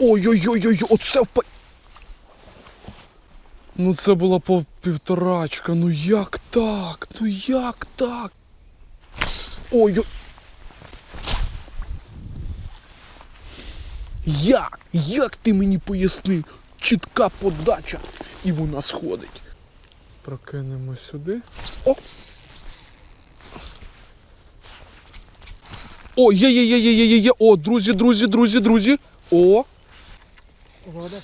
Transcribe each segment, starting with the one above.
Ой-ой-ой-ой, оце впа... Ну це була по півторачка. Ну як так? Ну як так? Ой-ой. Як? Як ти мені поясни? Чітка подача і вона сходить. Прокинемо сюди. О! О, є, є, є, є, є, є, є. О, друзі, друзі, друзі, друзі. О, Вода.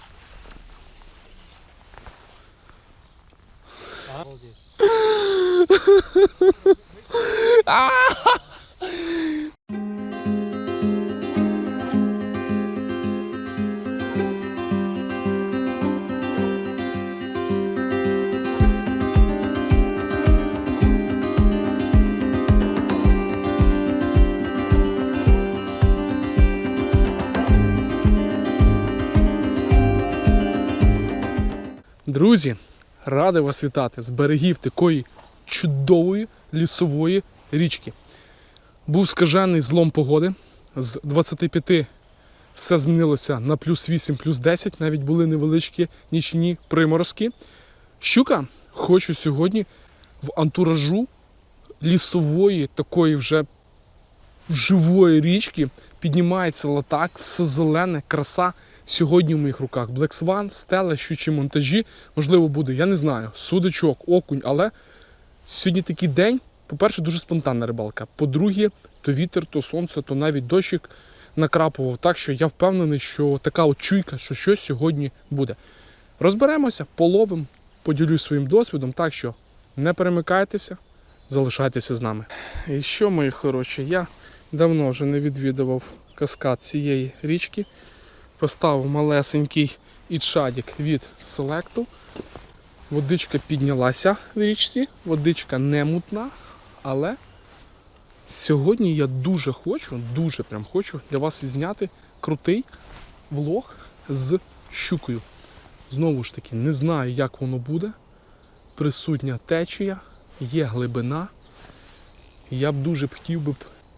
Обалдеть. Друзі, радий вас вітати з берегів такої чудової лісової річки. Був скажений злом погоди. З 25 все змінилося на плюс 8, плюс 10, навіть були невеличкі нічні приморозки. Щука хочу сьогодні в антуражу лісової, такої вже живої річки піднімається латак, все зелене, краса. Сьогодні в моїх руках Black Swan, стела, щучі монтажі. Можливо, буде, я не знаю, судачок, окунь, але сьогодні такий день. По-перше, дуже спонтанна рибалка. По-друге, то вітер, то сонце, то навіть дощик накрапував. Так що я впевнений, що така от що щось сьогодні буде. Розберемося, половим, поділюсь своїм досвідом, так що не перемикайтеся, залишайтеся з нами. І що, мої хороші, я давно вже не відвідував каскад цієї річки. Поставив малесенький ічадік від селекту. Водичка піднялася в річці, водичка не мутна, але сьогодні я дуже хочу, дуже прям хочу для вас відзняти крутий влог з щукою. Знову ж таки, не знаю, як воно буде. Присутня течія, є глибина. Я б дуже хотів би,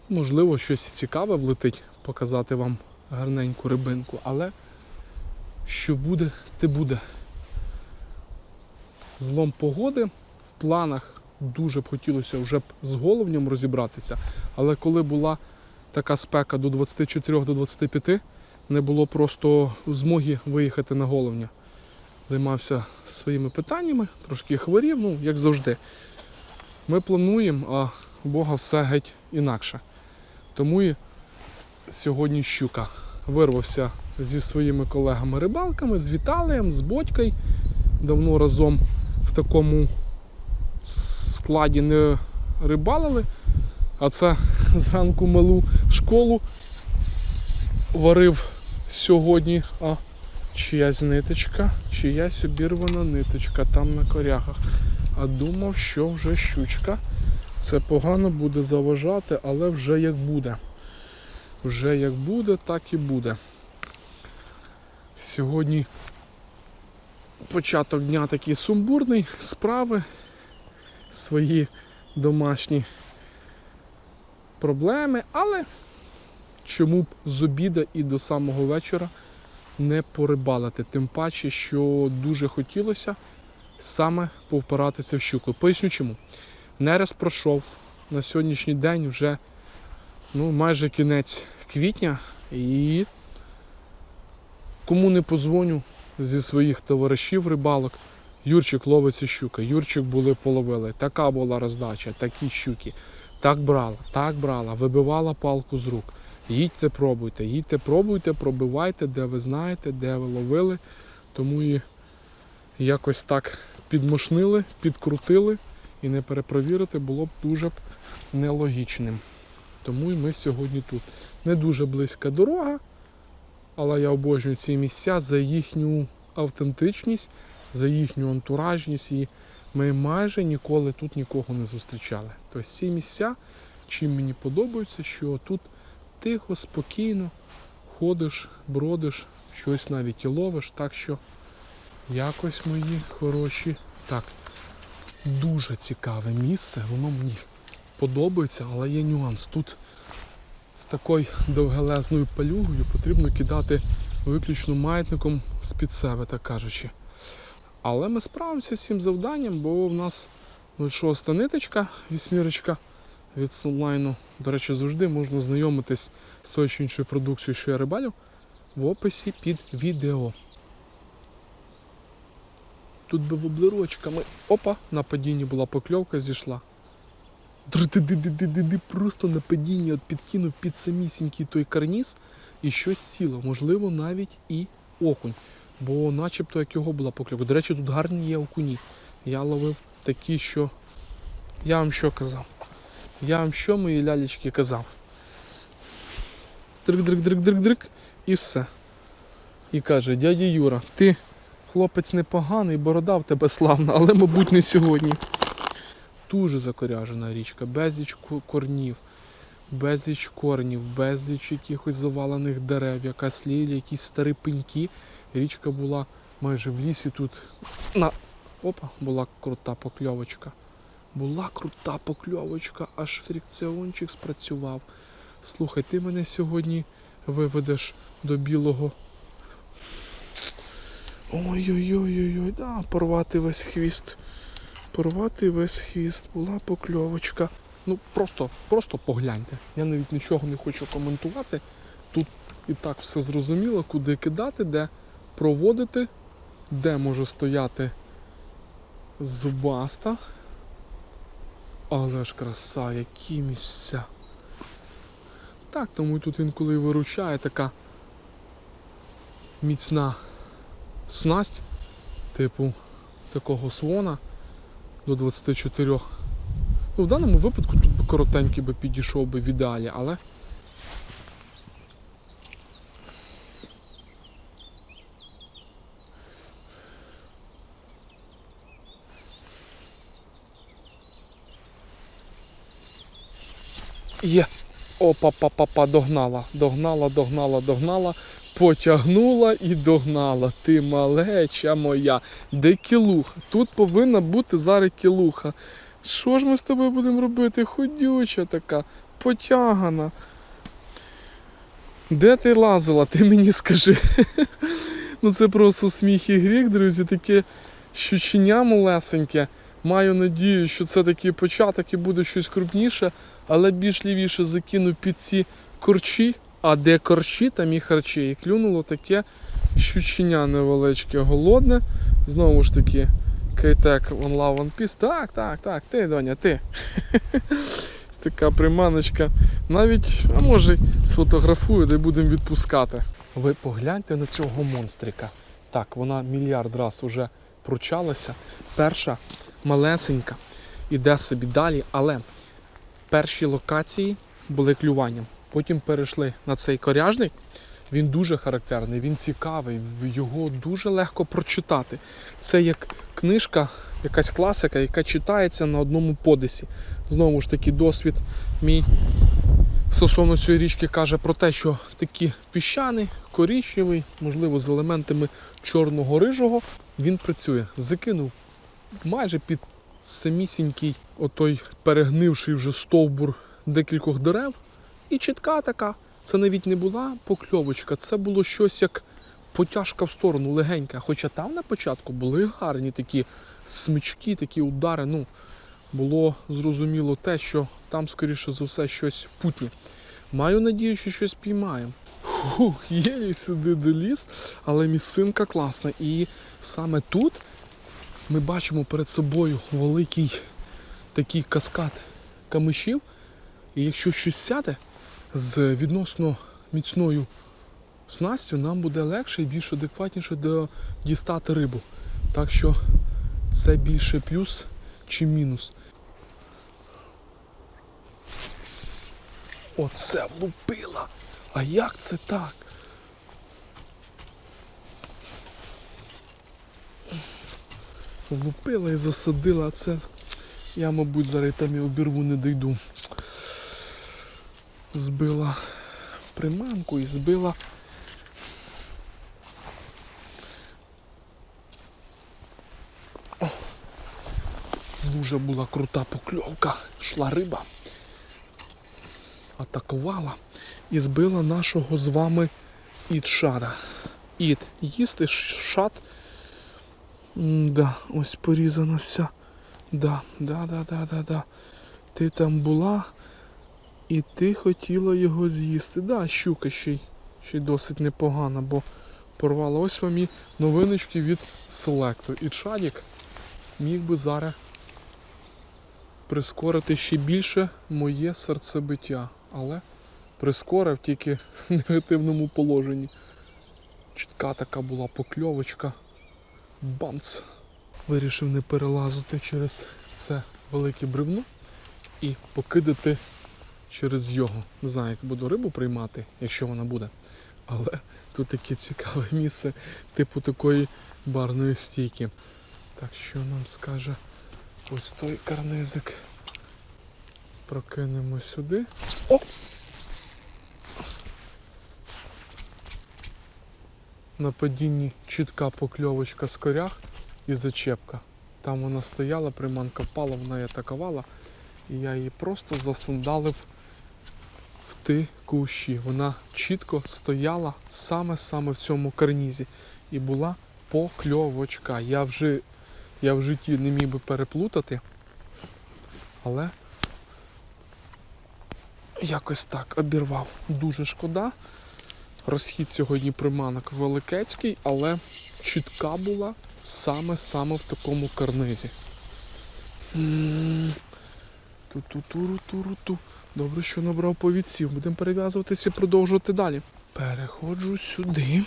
можливо, щось цікаве влетить, показати вам гарненьку рибинку, але що буде, те буде. Злом погоди в планах дуже б хотілося вже б з головнем розібратися, але коли була така спека до 24 до 25, не було просто змоги виїхати на головня. Займався своїми питаннями, трошки хворів, ну, як завжди. Ми плануємо, а у Бога все геть інакше. Тому і сьогодні щука. Вирвався зі своїми колегами-рибалками, з Віталієм, з Бодькою. Давно разом в такому складі не рибалили. А це зранку малу в школу варив сьогодні. А чиясь ниточка, чиясь обірвана ниточка там на корягах. А думав, що вже щучка. Це погано буде заважати, але вже як буде. Вже як буде, так і буде. Сьогодні початок дня такий сумбурний, справи, свої домашні проблеми, але чому б з обіда і до самого вечора не порибалити. Тим паче, що дуже хотілося саме повпиратися в щуку. Поясню чому. Нерест пройшов на сьогоднішній день вже ну, майже кінець квітня і кому не позвоню зі своїх товаришів рибалок, Юрчик ловиться щука. Юрчик були половили. Така була роздача, такі щуки. Так брала, так брала, вибивала палку з рук. Їдьте, пробуйте, їдьте, пробуйте, пробивайте, де ви знаєте, де ви ловили. Тому і якось так підмошнили, підкрутили і не перепровірити було б дуже б нелогічним. Тому і ми сьогодні тут. Не дуже близька дорога, але я обожнюю ці місця за їхню автентичність, за їхню антуражність. І ми майже ніколи тут нікого не зустрічали. Тобто ці місця, чим мені подобаються, що тут тихо, спокійно ходиш, бродиш, щось навіть і ловиш. Так що якось мої хороші. Так, дуже цікаве місце, воно мені подобається, але є нюанс. Тут з такою довгелезною палюгою потрібно кидати виключно маятником з-під себе, так кажучи. Але ми справимося з цим завданням, бо в нас 06 ниточка, вісьмірочка від Sunline. До речі, завжди можна ознайомитись з тою чи іншою продукцією, що я рибалю, в описі під відео. Тут би воблерочками. Опа, на падінні була покльовка, зійшла. Просто на падінні от підкинув під самісінький той карніз і щось сіло. Можливо, навіть і окунь. Бо начебто як його була покльовка. До речі, тут гарні є окуні. Я ловив такі, що. Я вам що казав? Я вам що мої лялечки казав? Дрик-дрик-дрик-дрик-дрик і все. І каже, дядя Юра, ти хлопець непоганий, борода в тебе славна, але, мабуть, не сьогодні. Дуже закоряжена річка, безліч корнів, безліч корнів, безліч якихось завалених дерев, якась лілія, якісь старі пеньки. Річка була майже в лісі тут. На. Опа, була крута покльовочка. Була крута покльовочка, аж фрикціончик спрацював. Слухай, ти мене сьогодні виведеш до білого. Ой-ой-ой-ой-ой, да, порвати весь хвіст. Порвати весь хвіст, була покльовочка. Ну просто, просто погляньте. Я навіть нічого не хочу коментувати. Тут і так все зрозуміло, куди кидати, де проводити, де може стояти зубаста. Але ж краса, які місця. Так, тому тут інколи і виручає така міцна снасть, типу такого слона до 24. Ну, в даному випадку тут би коротенький би підійшов би в ідеалі, але. Є. Опа-па-па-па, догнала, догнала, догнала, догнала, потягнула і догнала. Ти малеча моя. Де кілуха? Тут повинна бути зараз кілуха. Що ж ми з тобою будемо робити? Ходюча така, потягана. Де ти лазила? Ти мені скажи. ну це просто сміх і гріх, друзі, таке щученя малесеньке. Маю надію, що це такий початок і буде щось крупніше, але більш лівіше закину під ці корчі, а де корчі, там і харчі. І клюнуло таке щученя невеличке, голодне. Знову ж таки, Кейтек Love One Piece. Так, так, так, ти, доня, ти. Така приманочка. Навіть, а може, сфотографую, де будемо відпускати. Ви погляньте на цього монстрика. Так, вона мільярд раз уже пручалася. Перша малесенька, іде собі далі, але перші локації були клюванням. Потім перейшли на цей коряжний. Він дуже характерний, він цікавий, його дуже легко прочитати. Це як книжка, якась класика, яка читається на одному подисі. Знову ж таки, досвід мій стосовно цієї річки каже про те, що такі піщаний, коричневий, можливо, з елементами чорного рижого, він працює. Закинув майже під самісінький отой перегнивший вже стовбур декількох дерев. І чітка така. Це навіть не була покльовочка, це було щось як потяжка в сторону, легенька. Хоча там на початку були гарні такі смички, такі удари. Ну, було зрозуміло те, що там, скоріше за все, щось путнє. Маю надію, що щось піймаємо. Фух, єлі сюди доліз, але місцинка класна. І саме тут ми бачимо перед собою великий такий каскад камишів. І якщо щось сяде з відносно міцною снастю, нам буде легше і більш адекватніше дістати рибу. Так що це більше плюс чи мінус. Оце влупила! А як це так? Влупила і засадила, а це я, мабуть, зараз там і обірву не дойду. Збила приманку і збила. Дуже була крута покльовка. Йшла риба. Атакувала і збила нашого з вами ітшара. іт. Їсти шат. Да, ось порізана вся. Да, да, да, да, да, да. Ти там була і ти хотіла його з'їсти. Да, щука ще й, ще й досить непогана, бо порвала. Ось вам і новиночки від селекту. І Чадік міг би зараз прискорити ще більше моє серцебиття. Але прискорив тільки в негативному положенні. Чітка така була покльовочка. Бамц. Вирішив не перелазити через це велике бревно і покидати через його. Не знаю, як буду рибу приймати, якщо вона буде. Але тут таке цікаве місце, типу такої барної стійки. Так що нам скаже ось той карнизик. Прокинемо сюди. О! На падінні чітка покльовочка з корях і зачепка. Там вона стояла, приманка впала, вона її атакувала. І я її просто засандалив ті кущі. Вона чітко стояла саме-саме в цьому карнізі. І була покльовочка. Я вже я в житті не міг би переплутати. Але якось так обірвав. Дуже шкода. Розхід сьогодні приманок великецький, але чітка була саме-саме в такому карнизі. Ту-ту-туру-туру-ту. Добре, що набрав повідців. Будемо перев'язуватися і продовжувати далі. Переходжу сюди.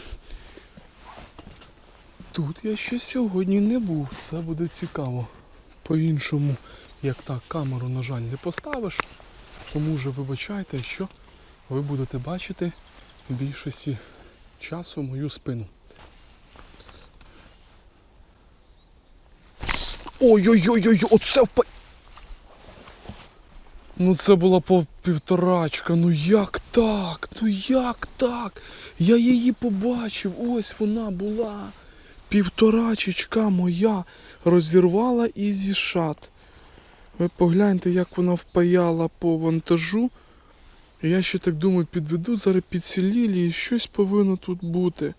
Тут я ще сьогодні не був. Це буде цікаво. По-іншому, як так, камеру, на жаль, не поставиш. Тому вже вибачайте, що ви будете бачити в більшості часу мою спину. Ой-ой-ой-ой, оце впа... Ну це була по півторачка. Ну як так? Ну як так? Я її побачив. Ось вона була. Півторачечка моя розірвала і зішат. Ви погляньте, як вона впаяла по вантажу. Я ще так думаю, підведу зараз під селілі і щось повинно тут бути.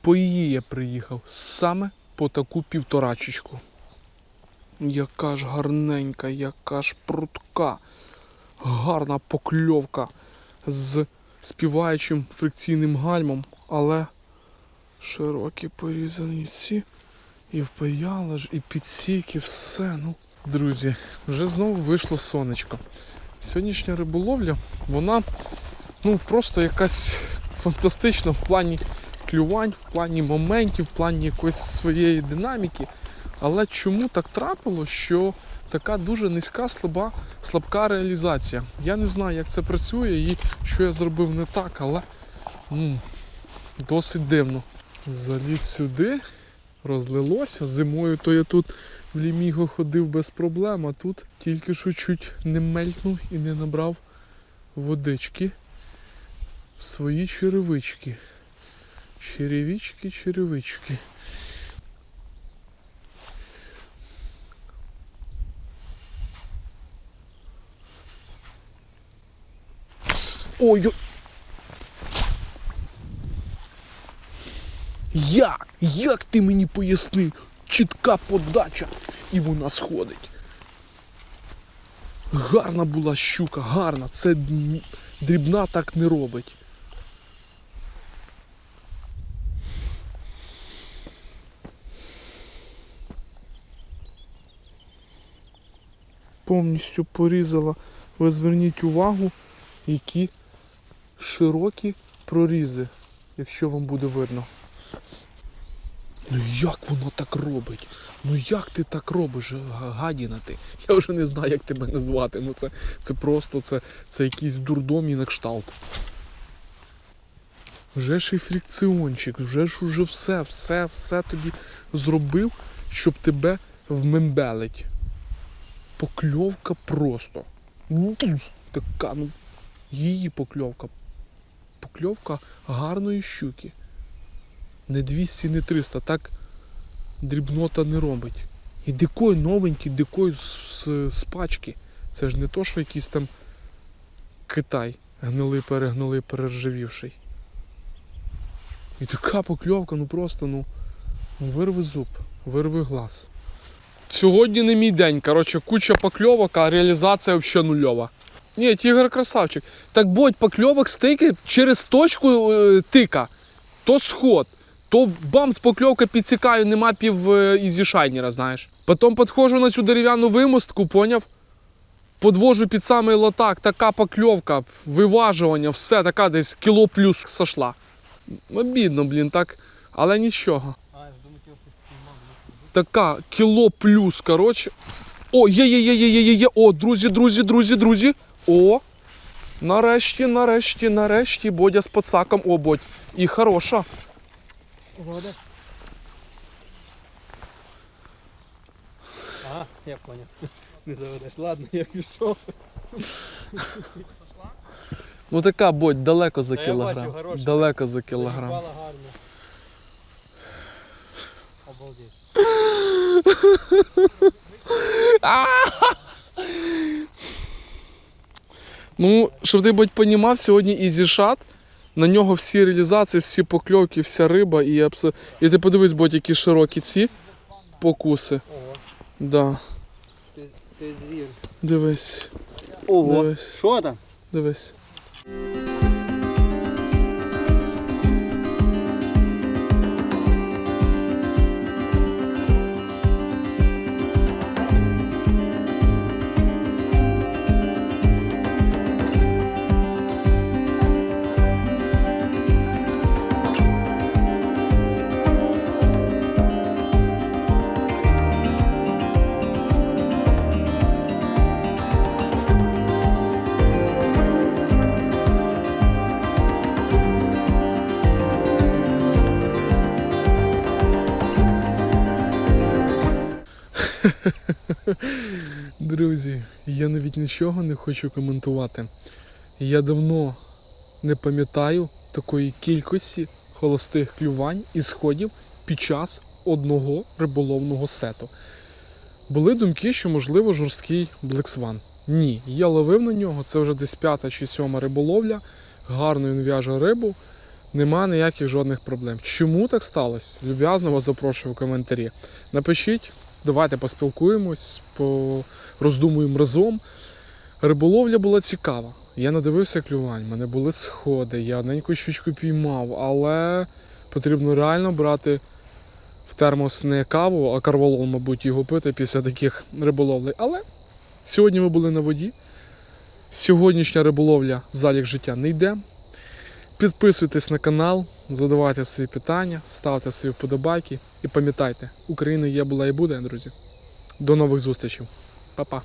По її я приїхав саме по таку півторачечку. Яка ж гарненька, яка ж прутка, гарна покльовка з співаючим фрикційним гальмом, але широкі порізані ці. І впаяла ж, і підсік, і все. Ну, друзі, вже знову вийшло сонечко. Сьогоднішня риболовля, вона ну, просто якась фантастична в плані клювань, в плані моментів, в плані якоїсь своєї динаміки. Але чому так трапило, що така дуже низька, слаба, слабка реалізація? Я не знаю, як це працює і що я зробив не так, але м, досить дивно. Заліз сюди, розлилося. Зимою то я тут в ліміго ходив без проблем, а тут тільки що чуть не мелькнув і не набрав водички в свої черевички. Черевички, черевички. Ой, ой. Як? Як ти мені поясни? Чітка подача і вона сходить. Гарна була щука, гарна. Це дрібна так не робить. Повністю порізала. Ви зверніть увагу, які широкі прорізи, якщо вам буде видно. Ну як воно так робить? Ну як ти так робиш, га- гадіна ти? Я вже не знаю, як тебе назвати. Ну це, це просто це, це якийсь дурдом і на кшталт. Вже ж і фрикціончик, вже ж уже все, все, все тобі зробив, щоб тебе вмембелить. Покльовка просто. Ну, Така, ну, її покльовка. Покльовка гарної щуки. Не 200, не 300, так дрібнота не робить. І дикой новенький, дикой з, з пачки. Це ж не то, що якийсь там Китай. Гнилий, перегнилий, перержавівший. І така покльовка, ну просто, ну, ну вирви зуб, вирви глаз. Сьогодні не мій день. Коротше, куча покльовок, а реалізація взагалі нульова. Ні, тігр красавчик. Так будь покльовок стейки через точку е, тика. То сход, то бамц покльовка підсікаю, нема пів е, ізі шайнера, знаєш. Потім підходжу на цю дерев'яну вимостку, поняв? Подвожу під самий лотак, така покльовка, виважування, все, така десь кіло плюс сошла. Обідно, блін, так, але нічого. А, я ж думаю, ти його піймав. Така кіло плюс, коротше. О, є, є, є, є, є, є, є. О, друзі, друзі, друзі, друзі. О. Нарешті, нарешті, нарешті. Бодя з пацаком. О, бодь. І хороша. Вода. А, я понял. Не заведеш. Ладно, я пішов. Ну така бодь, далеко за Та я кілограм. хороша. далеко за кілограм. Заїбала гарно. Обалдеть. Ну, щоб ти будь понімав, сьогодні ізішат. На нього всі реалізації, всі покльовки, вся риба і абсо... І ти подивись, будь які широкі ці покуси. Да. ти, ти звір. Дивись, Ого. Дивись. Що там? дивись. Я навіть нічого не хочу коментувати. Я давно не пам'ятаю такої кількості холостих клювань і сходів під час одного риболовного сету. Були думки, що можливо жорсткий блексван. Ні, я ловив на нього, це вже десь п'ята чи сьома риболовля, гарно він в'яже рибу, нема ніяких жодних проблем. Чому так сталося? Люб'язно вас запрошую в коментарі. Напишіть, давайте поспілкуємось, роздумуємо разом. Риболовля була цікава. Я надивився клювань, в мене були сходи, я одненьку щучку піймав, але потрібно реально брати в термос не каву, а карвалол, мабуть, його пити після таких риболовлей. Але сьогодні ми були на воді. Сьогоднішня риболовля в залік життя не йде. Підписуйтесь на канал, задавайте свої питання, ставте свої вподобайки і пам'ятайте, Україна є, була і буде, друзі. До нових зустрічей. Па-па.